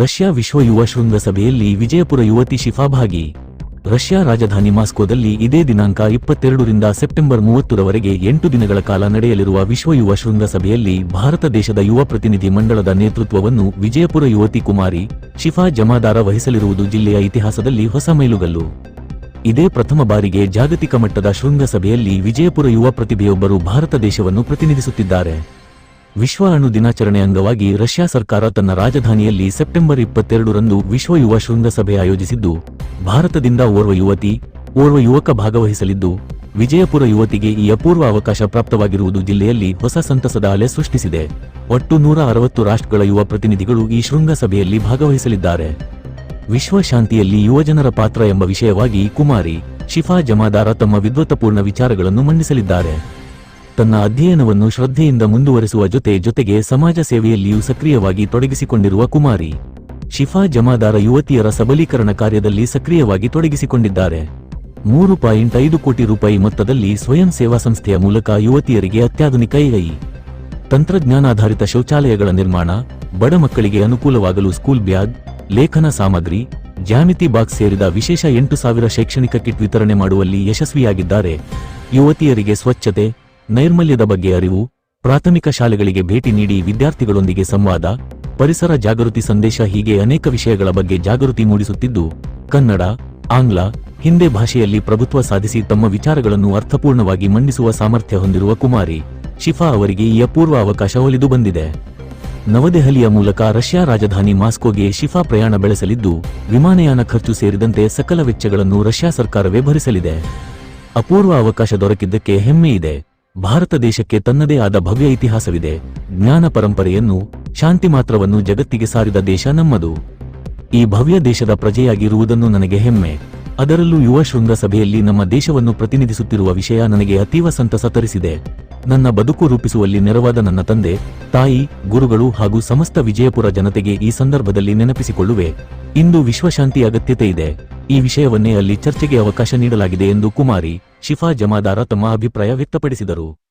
Russia ವಿಶ್ವ ಯುವ ಶೃಂಗಸಭೆಯಲ್ಲಿ ವಿಜಯಪುರ ಯುವತಿ ಶಿಫಾ ಭಾಗಿ ರಷ್ಯಾ ರಾಜಧಾನಿ ಮಾಸ್ಕೋದಲ್ಲಿ ಇದೇ ದಿನಾಂಕ ಇಪ್ಪತ್ತೆರಡರಿಂದ ಸೆಪ್ಟೆಂಬರ್ ಮೂವತ್ತರವರೆಗೆ ಎಂಟು ದಿನಗಳ ಕಾಲ ನಡೆಯಲಿರುವ ವಿಶ್ವ ಯುವ ಶೃಂಗಸಭೆಯಲ್ಲಿ ಭಾರತ ದೇಶದ ಯುವ ಪ್ರತಿನಿಧಿ ಮಂಡಳದ ನೇತೃತ್ವವನ್ನು ವಿಜಯಪುರ ಯುವತಿ ಕುಮಾರಿ ಶಿಫಾ ಜಮಾದಾರ ವಹಿಸಲಿರುವುದು ಜಿಲ್ಲೆಯ ಇತಿಹಾಸದಲ್ಲಿ ಹೊಸ ಮೈಲುಗಲ್ಲು. ಇದೇ ಪ್ರಥಮ ಬಾರಿಗೆ ಜಾಗತಿಕ ಮಟ್ಟದ ಶೃಂಗಸಭೆಯಲ್ಲಿ ವಿಜಯಪುರ ಯುವ ಪ್ರತಿಭೆಯೊಬ್ಬರು ಭಾರತ ದೇಶವನ್ನು ಪ್ರತಿನಿಧಿಸುತ್ತಿದ್ದಾರೆ. ವಿಶ್ವ ಅಣು ದಿನಾಚರಣೆ ಅಂಗವಾಗಿ ರಷ್ಯಾ ಸರ್ಕಾರ ತನ್ನ ರಾಜಧಾನಿಯಲ್ಲಿ ಸೆಪ್ಟೆಂಬರ್ ಇಪ್ಪತ್ತೆರಡರಂದು ವಿಶ್ವ ಯುವ ಶೃಂಗಸಭೆ ಆಯೋಜಿಸಿದ್ದು, ಭಾರತದಿಂದ ಓರ್ವ ಯುವತಿ, ಓರ್ವ ಯುವಕ ಭಾಗವಹಿಸಲಿದ್ದು, ವಿಜಯಪುರ ಯುವತಿಗೆ ಈ ಅಪೂರ್ವ ಅವಕಾಶ ಪ್ರಾಪ್ತವಾಗಿರುವುದು ಜಿಲ್ಲೆಯಲ್ಲಿ ಹೊಸ ಸಂತಸದ ಅಲೆ ಸೃಷ್ಟಿಸಿದೆ. ಒಟ್ಟು ನೂರ ಅರವತ್ತು ರಾಷ್ಟ್ರಗಳ ಯುವ ಪ್ರತಿನಿಧಿಗಳು ಈ ಶೃಂಗಸಭೆಯಲ್ಲಿ ಭಾಗವಹಿಸಲಿದ್ದಾರೆ. ವಿಶ್ವ ಶಾಂತಿಯಲ್ಲಿ ಯುವಜನರ ಪಾತ್ರ ಎಂಬ ವಿಷಯವಾಗಿ ಕುಮಾರಿ, ಶಿಫಾ ಜಮಾದಾರ ತಮ್ಮ ವಿದ್ವತ್ತಪೂರ್ಣ ವಿಚಾರಗಳನ್ನು ಮಂಡಿಸಲಿದ್ದಾರೆ. ತನ್ನ ಅಧ್ಯಯನವನ್ನು ಶ್ರದ್ಧೆಯಿಂದ ಮುಂದುವರೆಸುವ ಜೊತೆ ಜೊತೆಗೆ ಸಮಾಜ ಸೇವೆಯಲ್ಲಿಯೂ ಸಕ್ರಿಯವಾಗಿ ತೊಡಗಿಸಿಕೊಂಡಿರುವ ಕುಮಾರಿ. ಶಿಫಾ ಜಮಾದಾರ ಯುವತಿಯರ ಸಬಲೀಕರಣ ಕಾರ್ಯದಲ್ಲಿ ಸಕ್ರಿಯವಾಗಿ ತೊಡಗಿಸಿಕೊಂಡಿದ್ದಾರೆ. ಮೂರು ಪಾಯಿಂಟ್ ಐದು ಕೋಟಿ ರೂಪಾಯಿ ಮೊತ್ತದಲ್ಲಿ ಸ್ವಯಂ ಸೇವಾ ಸಂಸ್ಥೆಯ ಮೂಲಕ ಯುವತಿಯರಿಗೆ ಅತ್ಯಾಧುನಿಕ ಎಐ. ತಂತ್ರಜ್ಞಾನಾಧಾರಿತ ಶೌಚಾಲಯಗಳ ನಿರ್ಮಾಣ, ಬಡ ಮಕ್ಕಳಿಗೆ ಅನುಕೂಲವಾಗಲು ಸ್ಕೂಲ್ ಬ್ಯಾಗ್, ಲೇಖನ ಸಾಮಗ್ರಿ, ಜ್ಯಾಮಿತಿ ಬಾಕ್ಸ್ ಸೇರಿದ ವಿಶೇಷ ಎಂಟು ಸಾವಿರ ಶೈಕ್ಷಣಿಕ ಕಿಟ್ ವಿತರಣೆ ಮಾಡುವಲ್ಲಿ ಯಶಸ್ವಿಯಾಗಿದ್ದಾರೆ. ಯುವತಿಯರಿಗೆ ಸ್ವಚ್ಛತೆ ನೈರ್ಮಲ್ಯದ ಬಗ್ಗೆ ಅರಿವು, ಪ್ರಾಥಮಿಕ ಶಾಲೆಗಳಿಗೆ ಭೇಟಿ ನೀಡಿ ವಿದ್ಯಾರ್ಥಿಗಳೊಂದಿಗೆ ಸಂವಾದ, ಪರಿಸರ ಜಾಗೃತಿ ಸಂದೇಶ ಹೀಗೆ ಅನೇಕ ವಿಷಯಗಳ ಬಗ್ಗೆ ಜಾಗೃತಿ ಮೂಡಿಸುತ್ತಿದ್ದು, ಕನ್ನಡ, ಆಂಗ್ಲ, ಹಿಂದೆ ಭಾಷೆಯಲ್ಲಿ ಪ್ರಭುತ್ವ ಸಾಧಿಸಿ ತಮ್ಮ ವಿಚಾರಗಳನ್ನು ಅರ್ಥಪೂರ್ಣವಾಗಿ ಮಂಡಿಸುವ ಸಾಮರ್ಥ್ಯ ಹೊಂದಿರುವ ಕುಮಾರಿ, ಶಿಫಾ ಅವರಿಗೆ ಈ ಅಪೂರ್ವ ಅವಕಾಶ ಒಲಿದು ಬಂದಿದೆ. ನವದೆಹಲಿಯ ಮೂಲಕ ರಷ್ಯಾ ರಾಜಧಾನಿ ಮಾಸ್ಕೋಗೆ ಶಿಫಾ ಪ್ರಯಾಣ ಬೆಳೆಸಲಿದ್ದು, ವಿಮಾನಯಾನ ಖರ್ಚು ಸೇರಿದಂತೆ ಸಕಲ ವೆಚ್ಚಗಳನ್ನು ರಷ್ಯಾ ಸರ್ಕಾರವೇ ಭರಿಸಲಿದೆ. ಅಪೂರ್ವ ಅವಕಾಶ ದೊರಕಿದ್ದಕ್ಕೆ ಹೆಮ್ಮೆ ಇದೆ. ಭಾರತ ದೇಶಕ್ಕೆ ತನ್ನದೇ ಆದ ಭವ್ಯ ಇತಿಹಾಸವಿದೆ. ಜ್ಞಾನ ಪರಂಪರೆಯನ್ನು, ಶಾಂತಿ ಮಾತ್ರವನ್ನು ಜಗತ್ತಿಗೆ ಸಾರಿದ ದೇಶ ನಮ್ಮದು. ಈ ಭವ್ಯ ದೇಶದ ಪ್ರಜೆಯಾಗಿರುವುದನ್ನು ನನಗೆ ಹೆಮ್ಮೆ. ಅದರಲ್ಲೂ ಯುವ ಶೃಂಗ ಸಭೆಯಲ್ಲಿ ನಮ್ಮ ದೇಶವನ್ನು ಪ್ರತಿನಿಧಿಸುತ್ತಿರುವ ವಿಷಯ ನನಗೆ ಅತೀವ ಸಂತಸ ತರಿಸಿದೆ. ನನ್ನ ಬದುಕು ರೂಪಿಸುವಲ್ಲಿ ನೆರವಾದ ನನ್ನ ತಂದೆ, ತಾಯಿ, ಗುರುಗಳು ಹಾಗೂ ಸಮಸ್ತ ವಿಜಯಪುರ ಜನತೆಗೆ ಈ ಸಂದರ್ಭದಲ್ಲಿ ನೆನಪಿಸಿಕೊಳ್ಳುವೆ. ಇಂದು ವಿಶ್ವಶಾಂತಿ ಅಗತ್ಯತೆ ಇದೆ. ಈ ವಿಷಯವನ್ನೇ ಅಲ್ಲಿ ಚರ್ಚೆಗೆ ಅವಕಾಶ ನೀಡಲಾಗಿದೆ ಎಂದು ಕುಮಾರಿ ಶಿಫಾ ಜಮಾದಾರ ತಮ್ಮ ಅಭಿಪ್ರಾಯ ವ್ಯಕ್ತಪಡಿಸಿದರು.